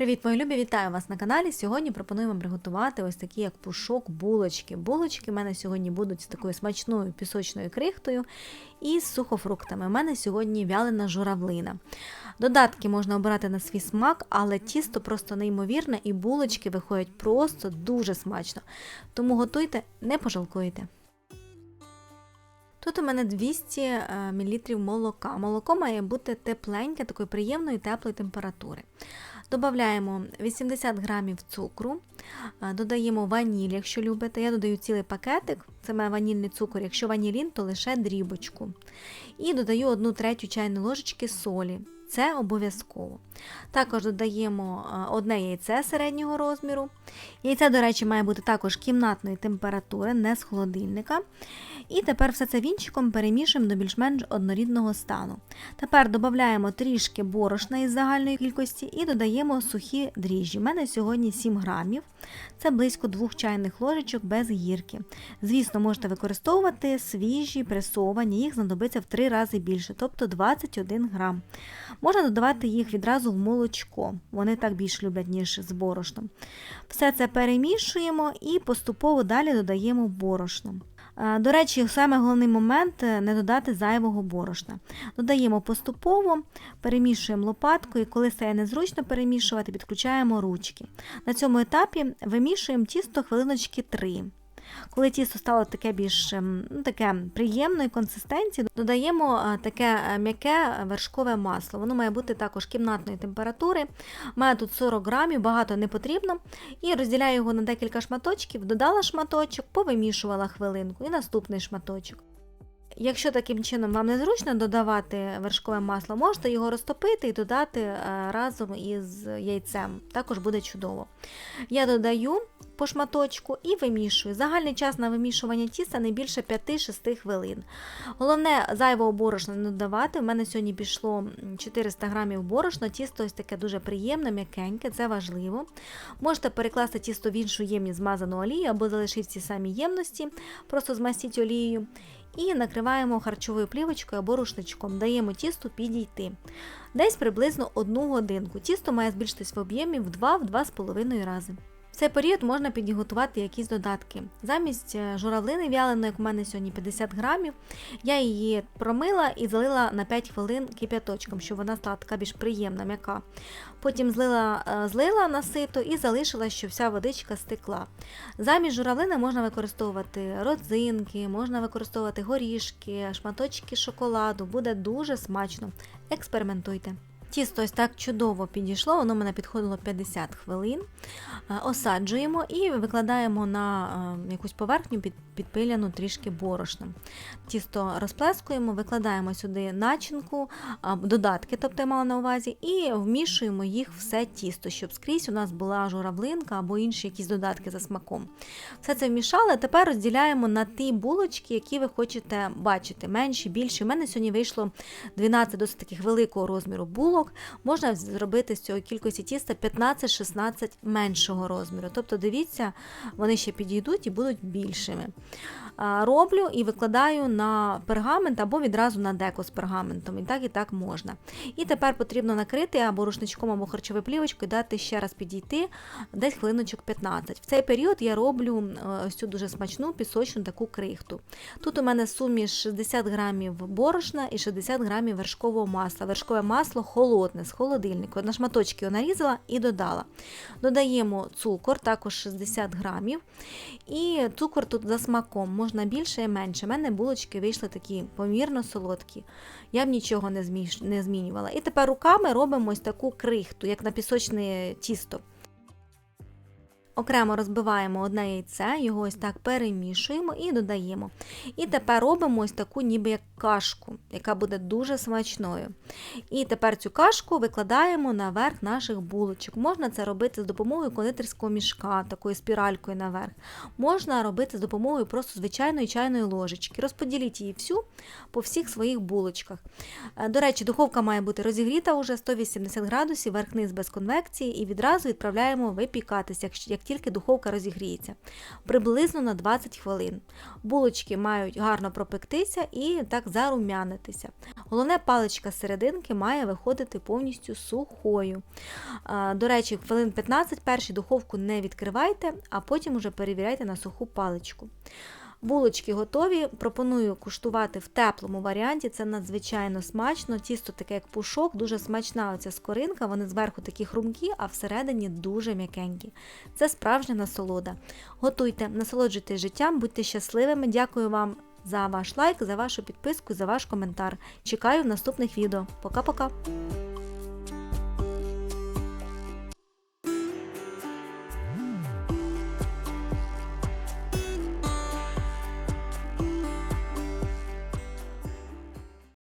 Привіт, мої любі! Вітаю вас на каналі. Сьогодні пропоную вам приготувати ось такі, як пушок, булочки. Булочки в мене сьогодні будуть з такою смачною пісочною крихтою і з сухофруктами. У мене сьогодні вялена журавлина. Додатки можна обирати на свій смак, але тісто просто неймовірне і булочки виходять просто дуже смачно. Тому готуйте, не пожалкуєте. Тут у мене 200 мл молока. Молоко має бути тепленьке, такої приємної теплої температури. Додаємо 80 грамів цукру, додаємо ваніль, якщо любите. Я додаю цілий пакетик, це має ванільний цукор. Якщо ванілін, то лише дрібочку. І додаю 1 третю чайної ложечки солі. Це обов'язково. Також додаємо одне яйце середнього розміру. Яйце, до речі, має бути також кімнатної температури, не з холодильника. І тепер все це вінчиком перемішуємо до більш-менш однорідного стану. Тепер додаємо трішки борошна із загальної кількості і додаємо сухі дріжджі. У мене сьогодні 7 грамів, це близько 2 чайних ложечок без гірки. Звісно, можете використовувати свіжі, пресовані, їх знадобиться в 3 рази більше, тобто 21 грам. Можна додавати їх відразу в молочко, вони так більш люблять, ніж з борошном. Все це перемішуємо і поступово далі додаємо борошно. Е, До речі, саме головний момент е, не додати зайвого борошна. Додаємо поступово, перемішуємо лопаткою, і коли стає незручно перемішувати, підключаємо ручки. На цьому етапі вимішуємо тісто хвилиночки 3. Коли тісто стало таке більш ем, ну, таке приємної консистенції, додаємо е, таке е, м'яке вершкове масло. Воно має бути також кімнатної температури. Має тут 40 грамів, багато не потрібно. І розділяю його на декілька шматочків, додала шматочок, повимішувала хвилинку і наступний шматочок. Якщо таким чином вам незручно додавати вершкове масло, можете його розтопити і додати е, разом із яйцем. Також буде чудово. Я додаю по шматочку і вимішую. Загальний час на вимішування тіста не більше 5-6 хвилин. Головне, зайвого борошна не додавати. У мене сьогодні пішло 400 грамів борошна, тісто ось таке дуже приємне, м'якеньке, це важливо. Можете перекласти тісто в іншу ємність змазану олією або залишити в цій самій ємності, просто змастіть олією. І накриваємо харчовою плівочкою або рушничком, даємо тісту підійти. Десь приблизно одну годинку. Тісто має збільшитись в об'ємі в 2-2,5 рази. Цей період можна підготувати якісь додатки. Замість е, журавлини вяленої, як у мене сьогодні 50 грамів, я її промила і залила на 5 хвилин кип'яточком, щоб вона стала така більш приємна, м'яка. Потім злила, е, злила на сито і залишила, щоб вся водичка стекла. Замість журавлини можна використовувати родзинки, можна використовувати горішки, шматочки шоколаду. Буде дуже смачно. Експериментуйте. Тісто ось так чудово підійшло, воно мене підходило 50 хвилин. Е, Осаджуємо і викладаємо на е, якусь поверхню підпиляну трішки борошном. Тісто розплескуємо, викладаємо сюди начинку, додатки, тобто я мала на увазі, і вмішуємо їх все тісто, щоб скрізь у нас була журавлинка або інші якісь додатки за смаком. Все це вмішали, тепер розділяємо на ті булочки, які ви хочете бачити, менші, більші. У мене сьогодні вийшло 12 досить таких великого розміру булок. Можна зробити з цього кількості тіста 15-16 меншого розміру. Тобто, дивіться, вони ще підійдуть і будуть більшими. Роблю і викладаю на пергамент або відразу на деко з пергаментом. І так і так можна. І тепер потрібно накрити або рушничком, або харчовою плівочкою, дати ще раз підійти десь хвилиночок 15. В цей період я роблю е, ось цю дуже смачну пісочну таку крихту. Тут у мене суміш 60 грамів борошна і 60 грамів вершкового масла. Вершкове масло холодне з холодильника. На шматочки його нарізала і додала. Додаємо цукор, також 60 грамів. І цукор тут за смаком, можна більше і менше. У мене булочки вийшли такі помірно солодкі. Я б нічого не змінювала. І тепер руками робимо ось таку крихту, як на пісочне тісто. Окремо розбиваємо одне яйце, його ось так перемішуємо і додаємо. І тепер робимо ось таку ніби як кашку, яка буде дуже смачною. І тепер цю кашку викладаємо наверх наших булочок. Можна це робити з допомогою кондитерського мішка, такою спіралькою наверх. Можна робити з допомогою просто звичайної чайної ложечки. Розподіліть її всю по всіх своїх булочках. Е, До речі, духовка має бути розігріта уже 180 градусів, верх-низ без конвекції, і відразу відправляємо випікатися. Як тільки духовка розігріється, приблизно на 20 хвилин. Булочки мають гарно пропектися і так зарум'янитися. Головне, паличка серединки має виходити повністю сухою. До речі, хвилин 15 перші духовку не відкривайте, а потім уже перевіряйте на суху паличку. Булочки готові. Пропоную куштувати в теплому варіанті. Це надзвичайно смачно. Тісто таке, як пушок, дуже смачна оця скоринка. Вони зверху такі хрумкі, а всередині дуже м'якенькі. Це справжня насолода. Готуйте, насолоджуйтесь життям, будьте щасливими. Дякую вам за ваш лайк, за вашу підписку, за ваш коментар. Чекаю в наступних відео. Пока-пока!